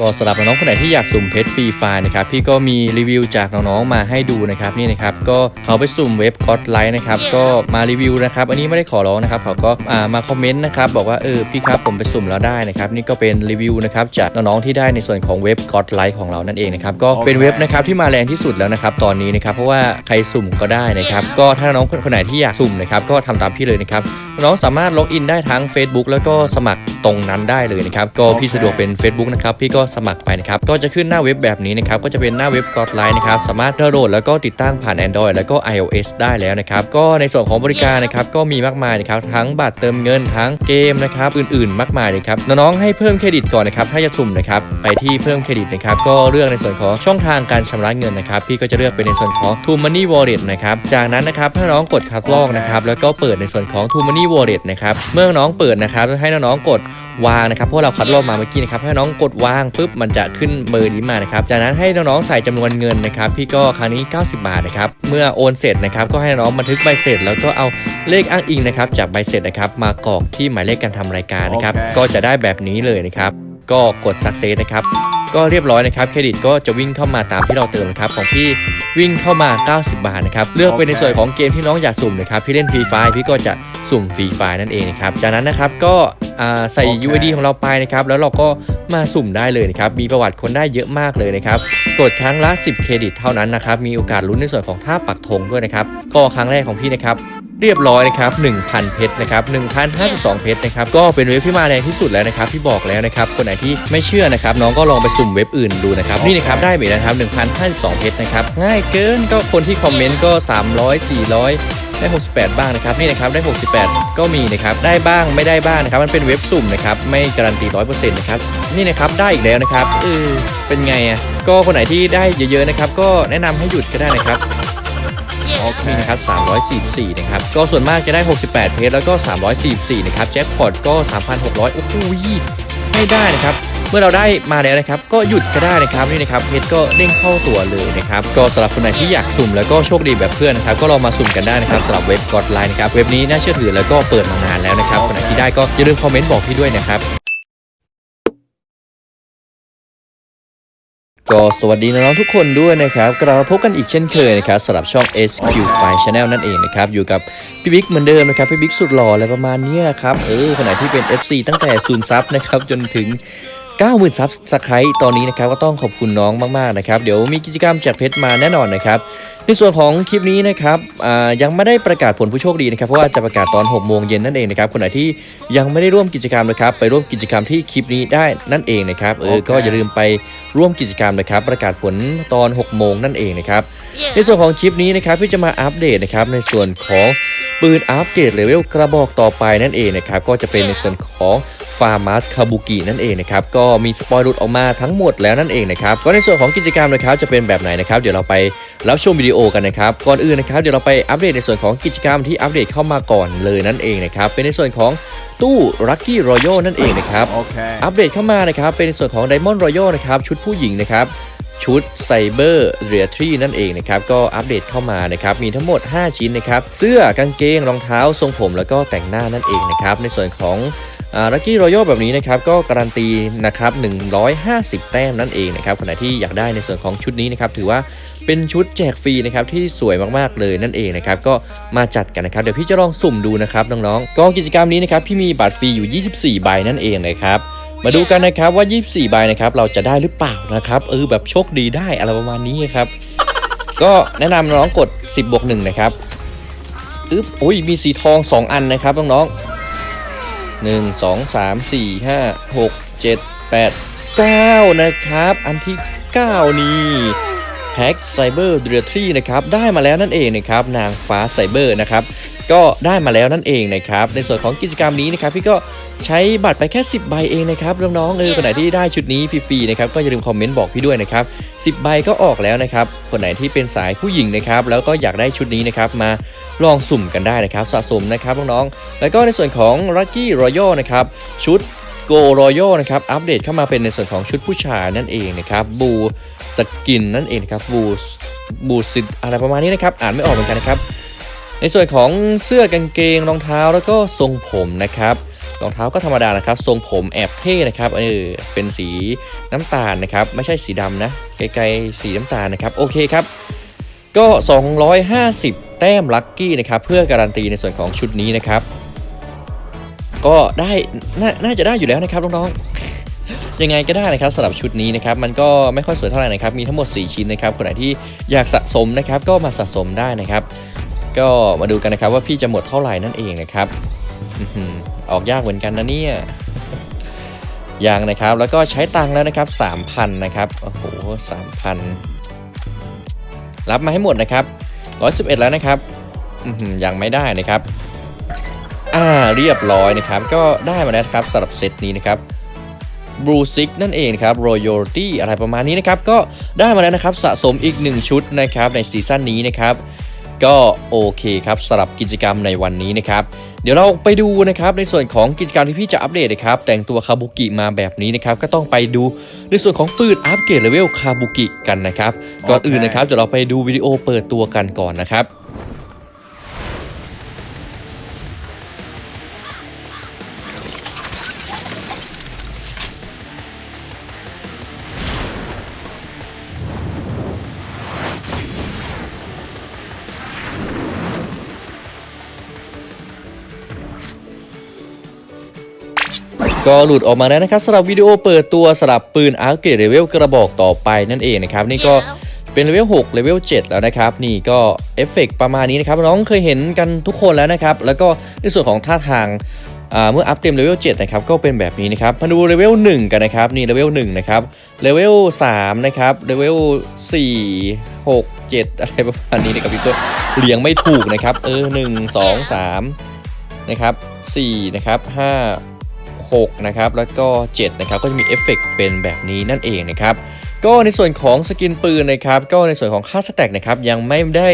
ก็สำหรับน้องๆคนไหนที่อยากสุ่มเพชรฟรีไฟล์นะครับพี่ก็มีรีวิวจากน้องๆมาให้ดูนะครับนี่นะครับก็เขาไปสุ่มเว็บก็อดไลท์นะครับก็มารีวิวนะครับอันนี้ไม่ได้ขอร้องนะครับเขาก็อ่ามาคอมเมนต์นะครับบอกว่าเออพี่ครับผมไปสุ่มแล้วได้นะครับนี่ก็เป็นรีวิวนะครับจากน้องๆที่ได้ในส่วนของเว็บก็อดไลท์ของเรานั่นเองนะครับก็เป็นเว็บนะครับที่มาแรงที่สุดแล้วนะครับตอนนี้นะครับเพราะว่าใครสุ่มก็ได้นะครับก็ถ้าน้องคนไหนที่อยากสุ่มนะครับก็ทำตามพี่เลยนะครับน้องสามารถล็อกอินได้ทั้ง Facebook แล้วก็สมัครตรงนั้นได้เลยนะครับก็พี่สะดวกเป็น Facebook นะครับพี่ก็สมัครไปนะครับก็จะขึ้นหน้าเว็บแบบนี้นะครับก็จะเป็นหน้าเว็บ g o d l i n e นะครับสามารถดาวน์โหลดแล้วก็ติดตั้งผ่าน Android แล้วก็ iOS ได้แล้วนะครับก็ในส่วนของบริการนะครับก็มีมากมายนะครับทั้งบัตรเติมเงินทั้งเกมนะครับอื่นๆ มากมายเลยครับน้องๆให้เพิ่มเครดิตก่อนนะครับถ้าจะสุ่มนะครับไปที่เพิ่มเครดิตนะครับก็เลือกในส่วนของช่องทางการชำระเงินนะครับพี่ก็จะเลือกเป็นในส่วนของ True Money Wallet นะครับจากนั้นนะครับถ้น้องกดคัดลอกนะครับแล้วก็เปิดในส่วนของ True Money Wallet นะครับเมื่อน้องเปิดนะครับให้น้องๆกด วางนะครับเพราะเราคัดลอกมาเมื่อกี้นะครับ ให้น้องกดวางปุ๊บมันจะขึ้นเบอร์นี้มานะครับ จากนั้นให้น้องๆใส่จำนวนเงินนะครับ พี่ก็ครั้งนี้ 90 บาทนะครับ เมื่อโอนเสร็จนะครับ ก็ให้น้องบันทึกใบเสร็จ แล้วก็เอาเลขอ้างอิงนะครับ จากใบเสร็จนะครับ มากรอกที่หมายเลขการทำรายการนะครับโอเคก็จะได้แบบนี้เลยนะครับ ก็กด success นะครับ ก็เรียบร้อยนะครับเครดิตก็จะวิ่งเข้ามาตามที่เราเติมนะครับของพี่วิ่งเข้ามา 90 บาทนะครับเลือกไปในส่วนของเกมที่น้องอยากสุ่มนะครับพี่เล่นฟรีไฟพี่ก็จะสุ่มฟรีไฟนั่นเองนะครับจากนั้นนะครับก็อ่าใส่โอเค UID ของเราไปนะครับแล้วเราก็มาสุ่มได้เลยนะครับมีประวัติคนได้เยอะมากเลยนะครับกดครั้งละ 10 เครดิตเท่านั้นนะครับมีโอกาสลุ้นในส่วนของท่าปักธงด้วยนะครับก็ครั้งแรกของพี่นะครับ เรียบร้อยนะครับ1,000 เพชรนะครับ1,052 เพชรนะครับก็เป็นเว็บที่มาแรงที่สุดแล้วนะครับที่บอกแล้วนะครับคนไหนที่ไม่เชื่อนะครับน้องก็ลองไปสุ่มเว็บอื่นดูนะครับนี่นะครับได้ไปแล้วนะครับ1,052 เพชรนะครับง่ายเกินก็คนที่คอมเมนต์ก็ 300 400ได้ 68 บ้างนะครับนี่นะครับได้ 68 ก็มีนะครับได้บ้างไม่ได้บ้างนะครับมันเป็นเว็บสุ่มนะครับไม่การันตี100%นะครับนี่นะครับได้อีกแล้วนะครับเออเป็นไงอะก็คนไหนที่ได้เยอะๆนะครับก็แนะนำให้หยุดก็ได้นะครับ โอคนี่นะครับ344นะครับก็ส่วนมากจะได้ 68 เพจแล้วก็ 344นะครับแจ็คพอตก็ 3,600 โอ้โหไม่ได้นะครับเมื่อเราได้มาแล้วนะครับ ก็หยุดก็ได้นะครับนี่นะครับเพจก็เด้งเข้าตัวเลยนะครับก็สำหรับคนไหนที่อยากสุ่มแล้วก็โชคดีแบบเพื่อนนะครับก็ลองมาสุ่มกันได้นะครับสำหรับเว็บกอดไลน์นะครับเว็บนี้น่าเชื่อถือแล้วก็เปิดมานานแล้วนะครับคนไหนที่ได้ก็อย่าลืมคอมเมนต์บอกพี่ด้วยนะครับ ก็สวัสดีน้องๆทุกคนด้วยนะครับกลับมาพบกันอีกเช่นเคยนะครับสำหรับช่อง SQ File Channel นั่นเองนะครับ อยู่กับพี่บิ๊กเหมือนเดิมนะครับ พี่บิ๊กสุดหล่ออะไรประมาณเนี้ยครับ เออขนไหนที่เป็น FC ตั้งแต่ศูนย์ซับนะครับ จนถึง 90,000ซับสไครต์ตอนนี้นะครับก็ต้องขอบคุณน้องมากๆนะครับเดี๋ยวมีกิจกรรมแจกเพชรมาแน่นอนนะครับในส่วนของคลิปนี้นะครับอ่ายังไม่ได้ประกาศผลผู้โชคดีนะครับเพราะว่าจะประกาศตอน6โมงเย็นนั่นเองนะครับคนไหนที่ยังไม่ได้ร่วมกิจกรรมนะครับไปร่วมกิจกรรมที่คลิปนี้ได้นั่นเองนะครับเออโอเคก็อย่าลืมไปร่วมกิจกรรมนะครับ ประกาศผลตอน6โมงนั่นเองนะครับในส่วนของคลิปนี้นะครับพี่จะมาอัปเดตนะครับในส่วนของปืนอัปเกรดเลเวลกระบอกต่อไปนั่นเองนะครับก็จะเป็นในส่วนของ ฟาร์มัสคาบุกินั่นเองนะครับก็มีสปอยล์หลุดออกมาทั้งหมดแล้วนั่นเองนะครับก็ในส่วนของกิจกรรมนะครับจะเป็นแบบไหนนะครับเดี๋ยวเราไปรับชมวิดีโอกันนะครับก่อนอื่นนะครับเดี๋ยวเราไปอัปเดตในส่วนของกิจกรรมที่อัปเดตเข้ามาก่อนเลยนั่นเองนะครับเป็นในส่วนของตู้ลัคกี้รอยัลนั่นเองนะครับโอเคอัปเดตเข้ามานะครับเป็นในส่วนของ Diamond Royal นะครับชุดผู้หญิงนะครับชุดไซเบอร์เรียทรีนั่นเองนะครับก็อัปเดตเข้ามานะครับมีทั้งหมด 5 ชิ้นนะครับเสื้อกางเกงรองเท้าทรงผมแล้วก็แต่งหน้านั่นเองนะครับในส่วนของ ลัคกี้รอยัลแบบนี้นะครับก็การันตีนะครับ150 แต้มนั่นเองนะครับคนไหนที่อยากได้ในส่วนของชุดนี้นะครับถือว่าเป็นชุดแจกฟรีนะครับที่สวยมากๆเลยนั่นเองนะครับก็มาจัดกันนะครับเดี๋ยวพี่จะลองสุ่มดูนะครับน้องๆก็กิจกรรมนี้นะครับพี่มีบัตรฟรีอยู่ 24 ใบนั่นเองนะครับมาดูกันนะครับว่า 24 ใบนะครับเราจะได้หรือเปล่านะครับเออแบบโชคดีได้อะไรประมาณนี้ครับก็แนะนำน้องกด 10บวก1นะครับอึ๊บโอ้ยมีสีทอง 2 อันนะครับน้องๆ หนึ่งสองสามสี่ห้าหกเจ็ดแปดเก้านะครับ อันที่9นี้แพ็กไซเบอร์เดรทรีนะครับได้มาแล้วนั่นเองนะครับนางฟ้าไซเบอร์นะครับ ก็ได้มาแล้วนั่นเองนะครับ ในส่วนของกิจกรรมนี้นะครับพี่ก็ใช้บัตรไปแค่ 10 ใบเองนะครับน้องๆเออคนไหนที่ได้ชุดนี้ฟรีๆนะครับก็อย่าลืมคอมเมนต์บอกพี่ด้วยนะครับ10 ใบก็ออกแล้วนะครับคนไหนที่เป็นสายผู้หญิงนะครับแล้วก็อยากได้ชุดนี้นะครับมาลองสุ่มกันได้นะครับสะสมนะครับน้องๆแล้วก็ในส่วนของ Lucky Royal นะครับชุด Go Royal นะครับอัปเดตเข้ามาเป็นในส่วนของชุดผู้ชายนั่นเองนะครับบูสกินนั่นเองนะครับบูบูสิอะไรประมาณนี้นะครับอ่านไม่ออกเหมือนกันนะครับ ในส่วนของเสื้อกางเกงรองเท้าแล้วก็ทรงผมนะครับรองเท้าก็ธรรมดานะครับ ทรงผมแอบเท่นะครับเออเป็นสีน้ำตาลนะครับ ไม่ใช่สีดำนะไกลๆสีน้ำตาลนะครับ โอเคครับ ก็ 250 แต้มลัคกี้นะครับ เพื่อการันตีในส่วนของชุดนี้นะครับ ก็ได้นน่าจะได้อยู่แล้วนะครับน้องๆยังไงก็ได้นะครับสำหรับชุดนี้นะครับ มันก็ไม่ค่อยสวยเท่าไหร่นะครับ มีทั้งหมด 4 ชิ้นนะครับคนไหนที่อยากสะสมนะครับ ก็มาสะสมได้นะครับ ก็มาดูกันนะครับว่าพี่จะหมดเท่าไหร่นั่นเองนะครับออกยากเหมือนกันนะเนี่ยยังนะครับแล้วก็ใช้ตังค์แล้วนะครับ3,000นะครับโอ้โห3,000รับมาให้หมดนะครับ111 แล้วนะครับยังไม่ได้นะครับอ่าเรียบร้อยนะครับ ก็ได้มาแล้วครับสำหรับเซตนี้นะครับบลูซิกนั่นเองครับ Royalty อะไรประมาณนี้นะครับ ก็ได้มาแล้วนะครับสะสมอีก 1 ชุดนะครับในซีซั่นนี้นะครับ ก็โอเคครับสำหรับกิจกรรมในวันนี้นะครับ เดี๋ยวเราไปดูนะครับในส่วนของกิจกรรมที่พี่จะอัปเดตนะครับแต่งตัวคาบุกิมาแบบนี้นะครับก็ต้องไปดูในส่วนของปืนอัปเกรดเลเวลคาบุกิกันนะครับก่อนอื่นนะครับเดี๋ยวเราไปดูวิดีโอเปิดตัวกันก่อนนะครับ ก็หลุดออกมาแล้วนะครับสำหรับวิดีโอเปิดตัวสำหรับปืนอาร์เกรดเลเวลกระบอกต่อไปนั่นเองนะครับนี่ก็เป็นเลเวล6เลเวล7แล้วนะครับนี่ก็เอฟเฟกต์ประมาณนี้นะครับน้องเคยเห็นกันทุกคนแล้วนะครับแล้วก็ในส่วนของท่าทางอ่าเมื่ออัพเต็มเลเวล7นะครับก็เป็นแบบนี้นะครับมาดูเลเวล1กันนะครับนี่เลเวล1นะครับเลเวล3นะครับเลเวล4 6 7 อะไรประมาณนี้นะครับพี่ต้นเรียงไม่ถูกนะครับเออ1 2 3นะครับ4นะครับ5 6นะครับแล้วก็7นะครับก็จะมีเอฟเฟกต์เป็นแบบนี้นั่นเองนะครับก็ในส่วนของสกินปืนนะครับก็ในส่วนของค่าสแต็กนะครับยังไม่ได้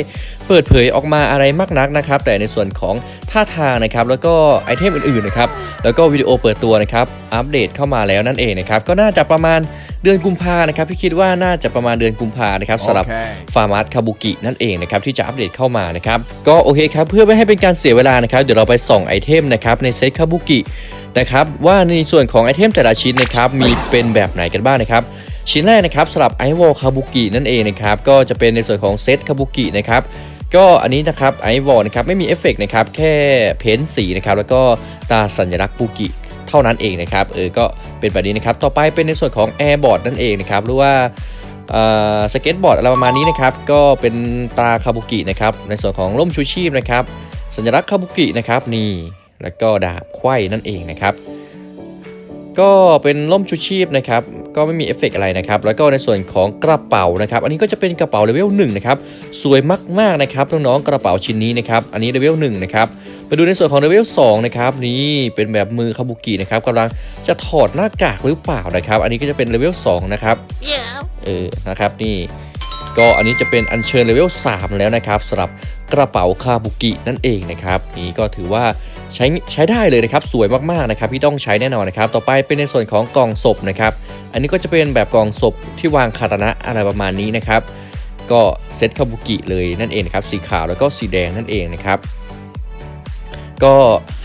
เปิดเผยออกมาอะไรมากนักนะครับแต่ในส่วนของท่าทางนะครับแล้วก็ไอเทมอื่นๆนะครับแล้วก็วิดีโอเปิดตัวนะครับอัปเดตเข้ามาแล้วนั่นเองนะครับก็น่าจะประมาณ เดือนกุมภานะครับพี่คิดว่าน่าจะประมาณเดือนกุมภานะครับสำหรับฟาร์มาร์คาบุกินั่นเองนะครับที่จะอัปเดตเข้ามานะครับก็โอเคครับเพื่อไม่ให้เป็นการเสียเวลานะครับเดี๋ยวเราไปส่องไอเทมนะครับในเซตคาบุกินะครับว่าในส่วนของไอเทมแต่ละชิ้นนะครับมีเป็นแบบไหนกันบ้างนะครับชิ้นแรกนะครับสำหรับไอวอลคาบุกินั่นเองนะครับก็จะเป็นในส่วนของเซตคาบุกินะครับก็อันนี้นะครับไอวอลนะครับไม่มีเอฟเฟกต์นะครับแค่เพ้นสีนะครับแล้วก็ตาสัญลักษณ์บุกิ เท่านั้นเองนะครับเออก็เป็นแบบนี้นะครับต่อไปเป็นในส่วนของแอร์บอร์ดนั่นเองนะครับหรือว่าสเก็ตบอร์ดอะไรประมาณนี้นะครับก็เป็นตราคาบุกินะครับในส่วนของร่มชูชีพนะครับสัญลักษณ์คาบุกินะครับนี่แล้วก็ดาบไขว้นั่นเองนะครับ ก็เป็นร่มชูชีพนะครับก็ไม่มีเอฟเฟกต์อะไรนะครับแล้วก็ในส่วนของกระเป๋านะครับอันนี้ก็จะเป็นกระเป๋าเลเวล1นะครับสวยมากๆนะครับน้องๆกระเป๋าชิ้นนี้นะครับอันนี้เลเวล1นะครับไปดูในส่วนของเลเวล2นะครับนี่เป็นแบบมือคาบุกินะครับกำลังจะถอดหน้ากากหรือเปล่านะครับ อันนี้ก็จะเป็นเลเวล2นะครับ Yeah. เออนะครับนี่ก็อันนี้จะเป็นอัญเชิญเลเวล3แล้วนะครับสำหรับกระเป๋าคาบุกินั่นเองนะครับนี่ก็ถือว่า ใช้ใช้ได้เลยนะครับสวยมากๆนะครับพี่ต้องใช้แน่นอนนะครับต่อไปเป็นในส่วนของกล่องศพนะครับอันนี้ก็จะเป็นแบบกล่องศพที่วางคาตานะอะไรประมาณนี้นะครับ ก็เซตคาบุกิเลยนั่นเองนะครับสีขาวแล้วก็สีแดงนั่นเองนะครับก็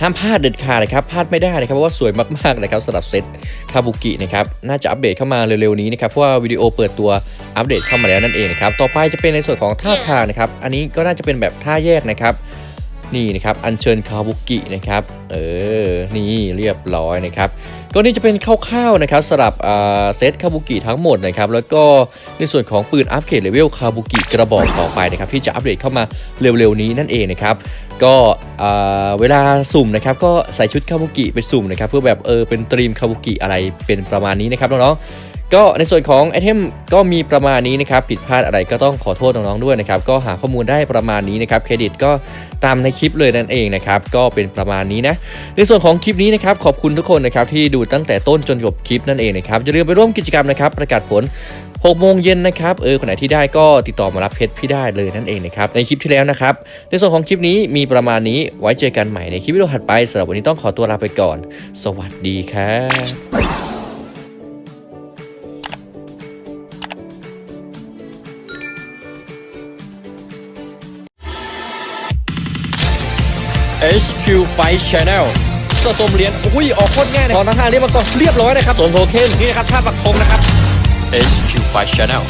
ห้ามพลาดเด็ดขาดนะครับพลาดไม่ได้นะครับเพราะว่าสวยมากๆนะครับสำหรับเซตคาบุกินะครับน่าจะอัปเดตเข้ามาเร็วๆนี้นะครับเพราะว่าวิดีโอเปิดตัวอัปเดตเข้ามาแล้วนั่นเองนะครับต่อไปจะเป็นในส่วนของท่าทางนะครับ อันนี้ก็น่าจะเป็นแบบท่าแยกนะครับ นี่นะครับอัญเชิญคาบุกินะครับเออนี่เรียบร้อยนะครับก็นี่จะเป็นคร่าวๆนะครับสำหรับอ่าเซตคาบุกิทั้งหมดนะครับแล้วก็ในส่วนของปืนอัปเกรดเลเวลคาบุกิกระบอกต่อไปนะครับที่จะอัปเดตเข้ามาเร็วๆนี้นั่นเองนะครับก็อ่าเวลาสุ่มนะครับก็ใส่ชุดคาบุกิไปสุ่มนะครับเพื่อแบบเออเป็นตรีมคาบุกิอะไรเป็นประมาณนี้นะครับน้องๆ ก็ในส่วนของไอเทมก็มีประมาณนี้นะครับ ผิดพลาดอะไรก็ต้องขอโทษน้องๆด้วยนะครับ ก็หาข้อมูลได้ประมาณนี้นะครับ เครดิตก็ตามในคลิปเลยนั่นเองนะครับ ก็เป็นประมาณนี้นะ ในส่วนของคลิปนี้นะครับ ขอบคุณทุกคนนะครับที่ดูตั้งแต่ต้นจนจบคลิปนั่นเองนะครับ อย่าลืมไปร่วมกิจกรรมนะครับ ประกาศผล6โมงเย็นนะครับ เออ คนไหนที่ได้ก็ติดต่อมารับเพชรพี่ได้เลยนั่นเองนะครับ ในคลิปที่แล้วนะครับ ในส่วนของคลิปนี้มีประมาณนี้ ไว้เจอกันใหม่ในคลิปวิดีโอถัดไปสำหรับวันนี้ต้องขอตัวลาไปก่อน สวัสดีครับ HQ Fight Channel สสะสมเหรียญอุ้ยออกโคตรง่ายนะตอนทางเรียกมาก่อนเรียบร้อยนะครับส่วนโทเค็นนี่นะครับท่าปักธงนะครับ HQ5 Channel